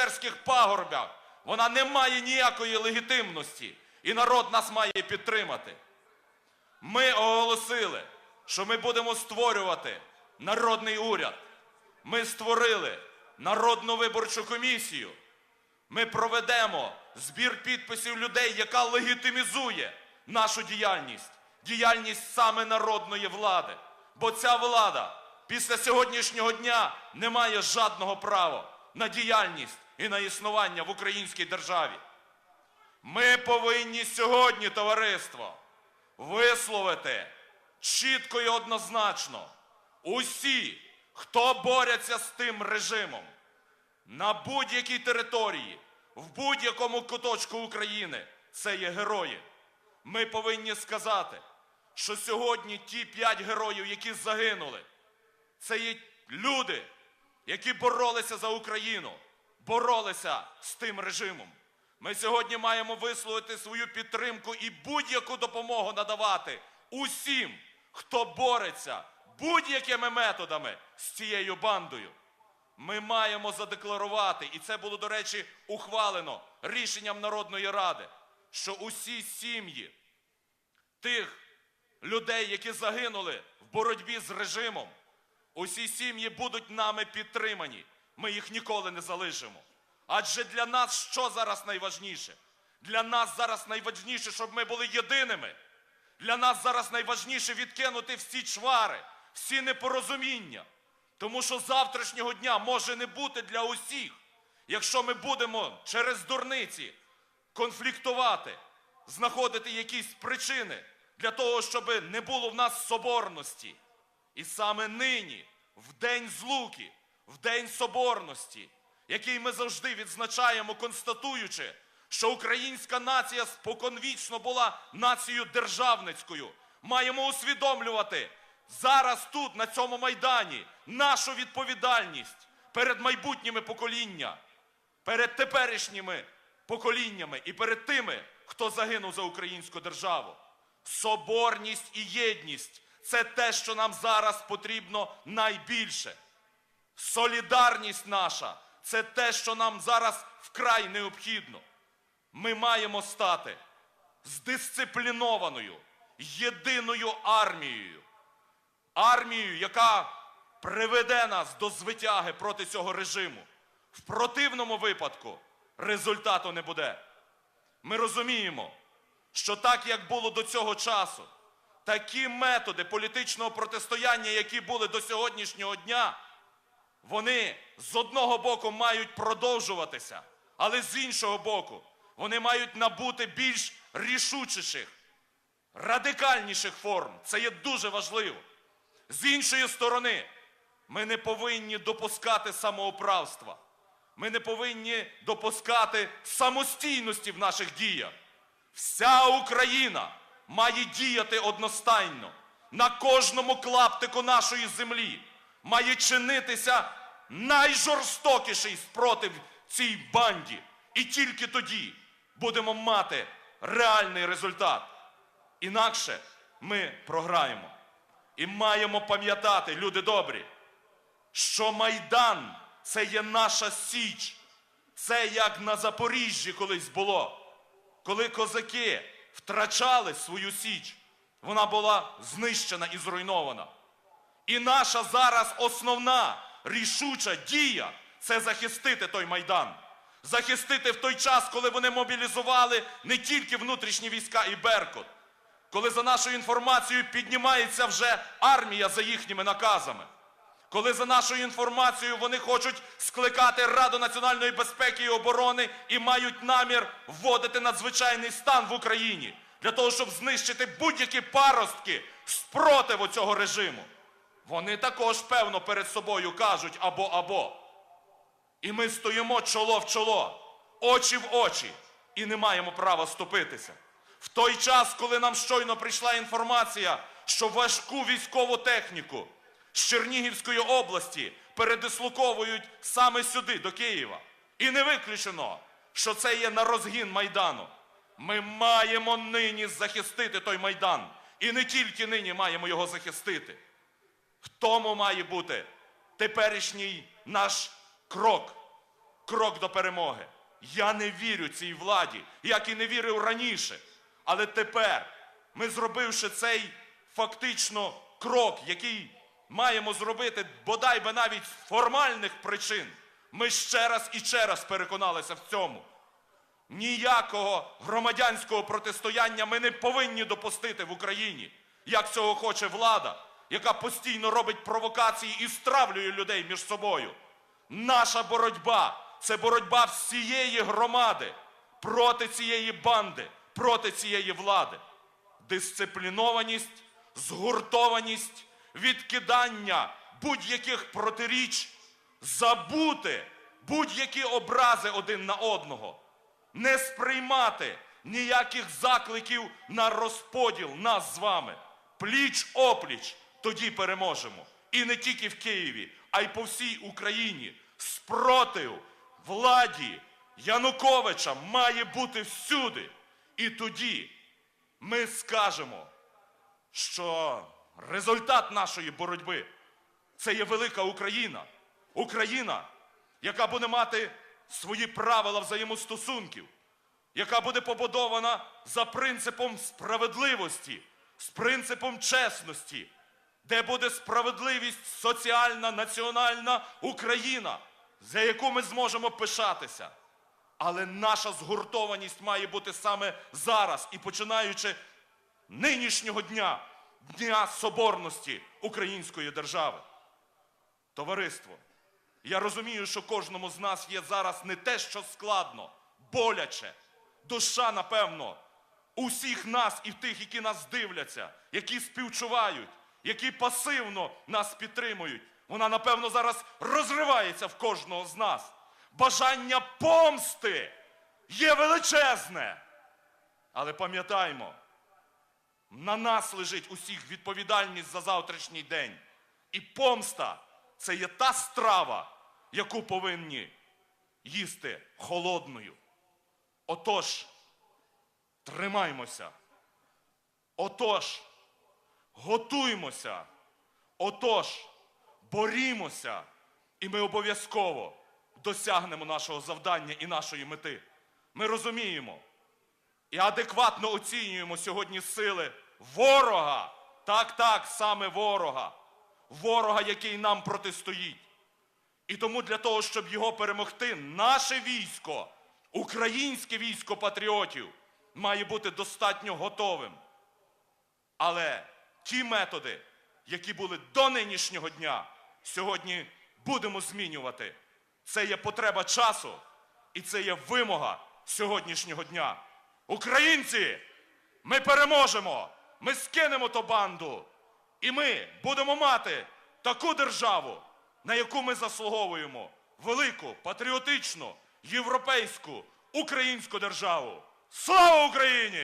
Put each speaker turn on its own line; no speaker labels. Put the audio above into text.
волонтерських пагорбах, вона не має ніякої легітимності, і народ нас має підтримати. Ми оголосили, що ми будемо створювати народний уряд. Ми створили народну виборчу комісію. Ми проведемо збір підписів людей, яка легітимізує нашу діяльність, діяльність саме народної влади. Бо ця влада після сьогоднішнього дня не має жодного права на діяльність і на існування в українській державі. Ми повинні сьогодні, товариство, висловити чітко і однозначно усі, хто борються з тим режимом на будь-якій території, в будь-якому куточку України, це є герої. Ми повинні сказати, що сьогодні ті п'ять героїв, які загинули, це є люди, які боролися за Україну, боролися з тим режимом. Ми сьогодні маємо висловити свою підтримку і будь-яку допомогу надавати усім, хто бореться будь-якими методами з цією бандою. Ми маємо задекларувати, і це було, до речі, ухвалено рішенням Народної Ради, що усі сім'ї тих людей, які загинули в боротьбі з режимом, усі сім'ї будуть нами підтримані. Ми їх ніколи не залишимо. Адже для нас що зараз найважніше? Для нас зараз найважніше, щоб ми були єдиними. Для нас зараз найважніше відкинути всі чвари, всі непорозуміння. Тому що завтрашнього дня може не бути для усіх, якщо ми будемо через дурниці конфліктувати, знаходити якісь причини для того, щоб не було в нас соборності. І саме нині, в день злуки, в день соборності, який ми завжди відзначаємо, констатуючи, що українська нація споконвічно була нацією державницькою, маємо усвідомлювати зараз тут, на цьому майдані, нашу відповідальність перед майбутніми поколіннями, перед теперішніми поколіннями і перед тими, хто загинув за українську державу. Соборність і єдність це те, що нам зараз потрібно найбільше. Солідарність наша це те, що нам зараз вкрай необхідно. Ми маємо стати здисциплінованою, єдиною армією. Армією, яка приведе нас до звитяги проти цього режиму. В противному випадку результату не буде. Ми розуміємо, що так як було до цього часу, такі методи політичного протистояння, які були до сьогоднішнього дня, вони з одного боку мають продовжуватися, але з іншого боку, вони мають набути більш рішучіших, радикальніших форм. Це є дуже важливо. З іншої сторони, ми не повинні допускати самоуправства. Ми не повинні допускати самостійності в наших діях. Вся Україна має діяти одностайно. На кожному клаптику нашої землі має чинитися найжорстокіший спротив цій банді. І тільки тоді будемо мати реальний результат. Інакше ми програємо. І маємо пам'ятати, люди добрі, що Майдан це є наша Січ. Це як на Запоріжжі колись було. Коли козаки втрачали свою Січ, вона була знищена і зруйнована. І наша зараз основна рішуча дія це захистити той Майдан. Захистити в той час, коли вони мобілізували не тільки внутрішні війська і Беркут, коли за нашою інформацією піднімається вже армія за їхніми наказами, коли за нашою інформацією вони хочуть скликати Раду національної безпеки і оборони і мають намір вводити надзвичайний стан в Україні для того, щоб знищити будь-які паростки спротиву цього режиму. Вони також, певно, перед собою кажуть або або. І ми стоїмо чоло в чоло, очі в очі, і не маємо права ступитися. В той час, коли нам щойно прийшла інформація, що важку військову техніку з Чернігівської області передислоковують саме сюди, до Києва. І не виключено, що це є на розгін Майдану. Ми маємо нині захистити той Майдан. І не тільки нині маємо його захистити. В тому має бути теперішній наш крок. крок до перемоги. Я не вірю цій владі, як і не вірив раніше. Але тепер ми, зробивши цей фактично крок, який маємо зробити, бодай би навіть з формальних причин, ми ще раз і ще раз переконалися в цьому. Ніякого громадянського протистояння ми не повинні допустити в Україні, як цього хоче влада, яка постійно робить провокації і стравлює людей між собою. Наша боротьба це боротьба всієї громади проти цієї банди, проти цієї влади. Дисциплінованість, згуртованість, відкидання будь-яких протиріч, забути будь-які образи один на одного, не сприймати ніяких закликів на розподіл нас з вами. Пліч опліч, тоді переможемо. І не тільки в Києві, а й по всій Україні. Спротив владі Януковича має бути всюди. І тоді ми скажемо, що результат нашої боротьби це є велика Україна. Україна, яка буде мати свої правила взаємостосунків, яка буде побудована за принципом справедливості, з принципом чесності, де буде справедливість соціальна, національна Україна, за яку ми зможемо пишатися. Але наша згуртованість має бути саме зараз і починаючи нинішнього дня, Дня Соборності Української держави. Товариство, я розумію, що кожному з нас є зараз не те, що складно, боляче. Душа, напевно, усіх нас і тих, які нас дивляться, які співчувають, які пасивно нас підтримують. Вона, напевно, зараз розривається в кожного з нас. Бажання помсти є величезне. Але пам'ятаймо, на нас лежить усіх відповідальність за завтрашній день. І помста це є та страва, яку повинні їсти холодною. Отож, тримаймося. Отож, готуймося. Отож, борімося, і ми обов'язково досягнемо нашого завдання і нашої мети. Ми розуміємо і адекватно оцінюємо сьогодні сили ворога. Так, так, саме ворога. Ворога, який нам протистоїть. І тому для того, щоб його перемогти, наше військо, українське військо патріотів, має бути достатньо готовим. Але ті методи, які були до нинішнього дня, сьогодні будемо змінювати. Це є потреба часу і це є вимога сьогоднішнього дня. Українці, ми переможемо, ми скинемо ту банду, і ми будемо мати таку державу, на яку ми заслуговуємо велику, патріотичну, європейську, українську державу. Слава Україні!